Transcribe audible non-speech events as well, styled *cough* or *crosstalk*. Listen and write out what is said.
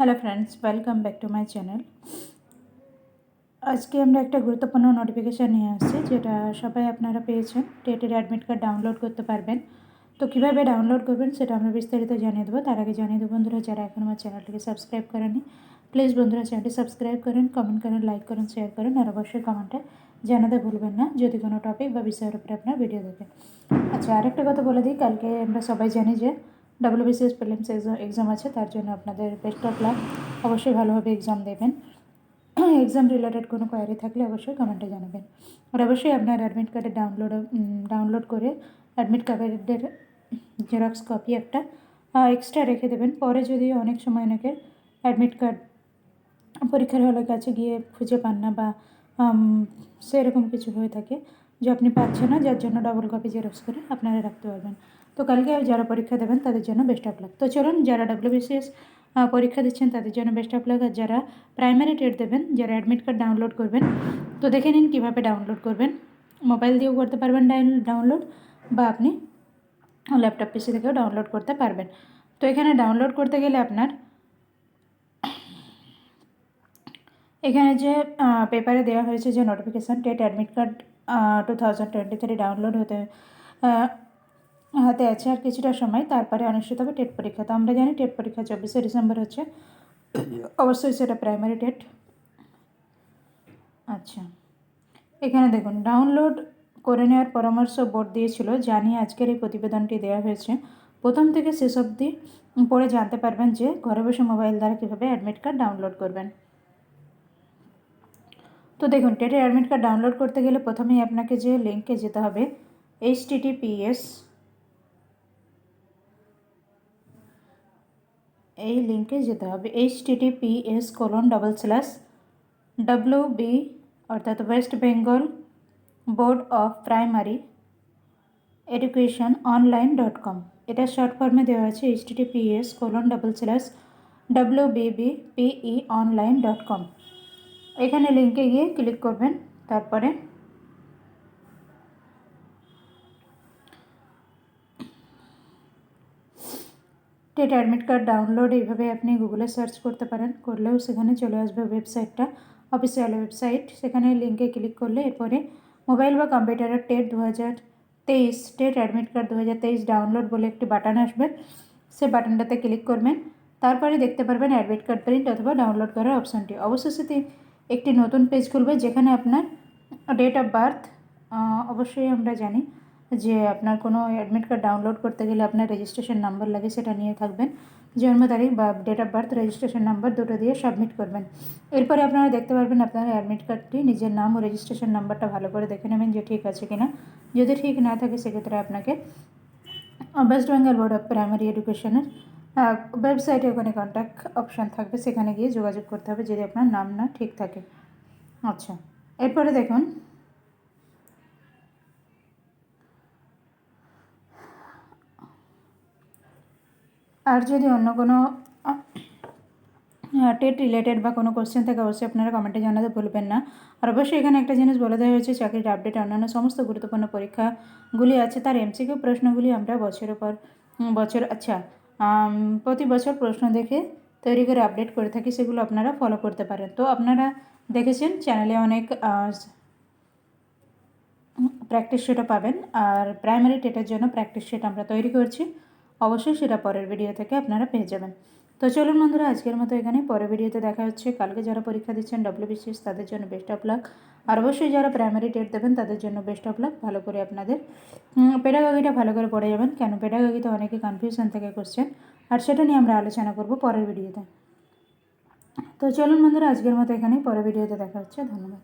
Hello friends welcome back to my channel আজকে আমরা একটা গুরুত্বপূর্ণ নোটিফিকেশান নিয়ে আসছি, যেটা সবাই আপনারা পেয়েছেন। টেটের অ্যাডমিট কার্ড ডাউনলোড করতে পারবেন। তো কীভাবে ডাউনলোড করবেন সেটা আমরা বিস্তারিত জানিয়ে দেবো। তার আগে জানিয়ে দেবো বন্ধুরা, যারা এখন আমার চ্যানেলটিকে সাবস্ক্রাইব করেনি প্লিজ বন্ধুরা চ্যানেলটি সাবস্ক্রাইব করেন কমেন্ট করেন লাইক করেন শেয়ার করেন, আর অবশ্যই কমেন্টে জানাতে ভুলবেন না, যদি কোনো টপিক বা বিষয়ের উপরে আপনার ভিডিও দেখেন। আচ্ছা আরেকটা কথা বলে দিই, কালকে আমরা সবাই জানি যে ডাব্লিউবিসিএস প্রিলিমস এক্সাম আছে, তার জন্য আপনাদের বেস্ট অফ লাক। অবশ্যই ভালোভাবে এক্সাম দেবেন। *clears throat* এক্সাম রিলেটেড কোনো কোয়ারি থাকলে অবশ্যই কমেন্টে জানাবেন। আর অবশ্যই আপনার অ্যাডমিট কার্ডের ডাউনলোড ডাউনলোড করে অ্যাডমিট কার্ডের জেরক্স কপি একটা এক্সট্রা রেখে দেবেন। পরে যদি অনেক সময় অনেকের অ্যাডমিট কার্ড পরীক্ষার হলের কাছে গিয়ে খুঁজে পান না বা সেরকম কিছু হয়ে থাকে যে আপনি পাচ্ছেন না, যার জন্য ডবল কপি জেরক্স করে আপনারা রাখতে পারবেন। তো কালকে যারা পরীক্ষা দেবেন, তাদের জন্য বেস্ট অফ লাক তো চলুন, যারা ডাব্লিউবিসিএস পরীক্ষা দিচ্ছেন, তাদের জন্য বেস্ট অফ লাক আর যারা প্রাইমারি টেট দেবেন, যারা অ্যাডমিট কার্ড ডাউনলোড করবেন, তো দেখে নিন কীভাবে ডাউনলোড করবেন। মোবাইল দিয়েও করতে পারবেন ডাউনলোড বা আপনি ল্যাপটপ পিসি থেকেও ডাউনলোড করতে পারবেন। তো এখানে ডাউনলোড করতে গেলে আপনার এখানে যে পেপারে দেওয়া হয়েছে যে notification TET admit card two thousand twenty three download হতে হাতে আছে আর কিছুটা সময়। তারপরে অনুষ্ঠিত হবে টেট পরীক্ষা। তো আমরা জানি টেট পরীক্ষা চব্বিশে ডিসেম্বর হচ্ছে। অবশ্যই সেটা প্রাইমারি টেট আচ্ছা। এখানে দেখুন ডাউনলোড করে নেওয়ার পরামর্শ বোর্ড দিয়েছিল, জানিয়ে আজকের এই প্রতিবেদনটি দেওয়া হয়েছে। প্রথম থেকে শেষ অবধি পড়ে জানতে পারবেন যে, ঘরে বসে মোবাইল দ্বারা কীভাবে অ্যাডমিট কার্ড ডাউনলোড করবেন। তো দেখুন টেটের অ্যাডমিট কার্ড ডাউনলোড করতে গেলে প্রথমেই আপনাকে যে লিঙ্কে যেতে হবে এইচ টিটিপিএস এই লিঙ্কে যেতে হবে H TTPS colon double slash W B অর্থাৎ West Bengal board of primary education online dot com এটা শর্ট ফর্মে দেওয়া আছে H TTPS colon double slash W BB PE online dot com এখানে লিঙ্কে গিয়ে ক্লিক করবেন, তারপরে টেট অ্যাডমিট কার্ড ডাউনলোড এইভাবে আপনি গুগলে সার্চ করতে পারেন, করলেও সেখানে চলে আসবে ওয়েবসাইটটা অফিসিয়াল ওয়েবসাইট সেখানে লিঙ্কে ক্লিক করলে এরপরে মোবাইল বা কম্পিউটারের টেট দু হাজার তেইশ, টেট অ্যাডমিট কার্ড দু হাজার তেইশ ডাউনলোড বলে একটি বাটন আসবে। সে বাটনটাতে ক্লিক করবেন, তারপরে দেখতে পারবেন অ্যাডমিট কার্ড প্রিন্ট অথবা ডাউনলোড করার অপশানটি অবশেষে একটি নতুন পেজ খুলবে যেখানে আপনার ডেট অফ বার্থ অবশ্যই আমরা জানি যে আপনার কোনো অ্যাডমিট কার্ড ডাউনলোড করতে গেলে আপনার রেজিস্ট্রেশন নাম্বার লাগে, সেটা নিয়ে থাকবেন। জন্ম তারিখ বা date of birth registration number দুটো দিয়ে সাবমিট করবেন। এরপরে আপনারা দেখতে পারবেন আপনার অ্যাডমিট কার্ডটি নিজের নাম ও রেজিস্ট্রেশন নাম্বারটা ভালো করে দেখে নেবেন যে ঠিক আছে কিনা। যদি ঠিক না থাকে, সেক্ষেত্রে আপনাকে West Bengal board of primary এডুকেশনের ওয়েবসাইটে ওখানে কন্ট্যাক্ট অপশান থাকবে, সেখানে গিয়ে যোগাযোগ করতে হবে যদি আপনার নাম না ঠিক থাকে। আচ্ছা এরপরে দেখুন। আর যদি অন্য কোনো টেট রিলেটেড বা কোনো কোশ্চেন থাকে, অবশ্যই আপনারা কমেন্টে জানাতে ভুলবেন না। আর অবশ্যই এখানে একটা জিনিস বলে দেওয়া হয়েছে, চাকরির আপডেট অন্যান্য সমস্ত গুরুত্বপূর্ণ পরীক্ষাগুলি আছে, তার এমসিকিউ প্রশ্নগুলি আমরা বছরের পর, বছর আচ্ছা প্রতি বছর প্রশ্ন দেখে তৈরি করে আপডেট করে থাকি, সেগুলো আপনারা ফলো করতে পারেন। তো আপনারা দেখেছেন চ্যানেলে অনেক প্র্যাকটিস সেটও পাবেন। আর প্রাইমারি টেটের জন্য প্র্যাকটিস সেট আমরা তৈরি করছি। অবশ্যই সেটা পরের ভিডিও থেকে আপনারা পেয়ে যাবেন। তো চলুন বন্ধুরা, আজকের মতো এখানে পরের ভিডিওতে দেখা হচ্ছে। কালকে যারা পরীক্ষা দিচ্ছেন ডব্লিউবিসিএস তাদের জন্য বেস্ট অফ লাক আর অবশ্যই যারা প্রাইমারি টেট দেবেন, তাদের জন্য বেস্ট অফ লাক ভালো করে আপনাদের পেডাগগিটা ভালো করে পড়ে যাবেন। কেন পেডাগগিতে অনেকে কনফিউশন থেকে কোশ্চেন আর সেটা নিয়ে আমরা আলোচনা করব পরের ভিডিওতে তো। চলুন বন্ধুরা, আজকের মতো এখানে পরের ভিডিওতে দেখা হচ্ছে। ধন্যবাদ।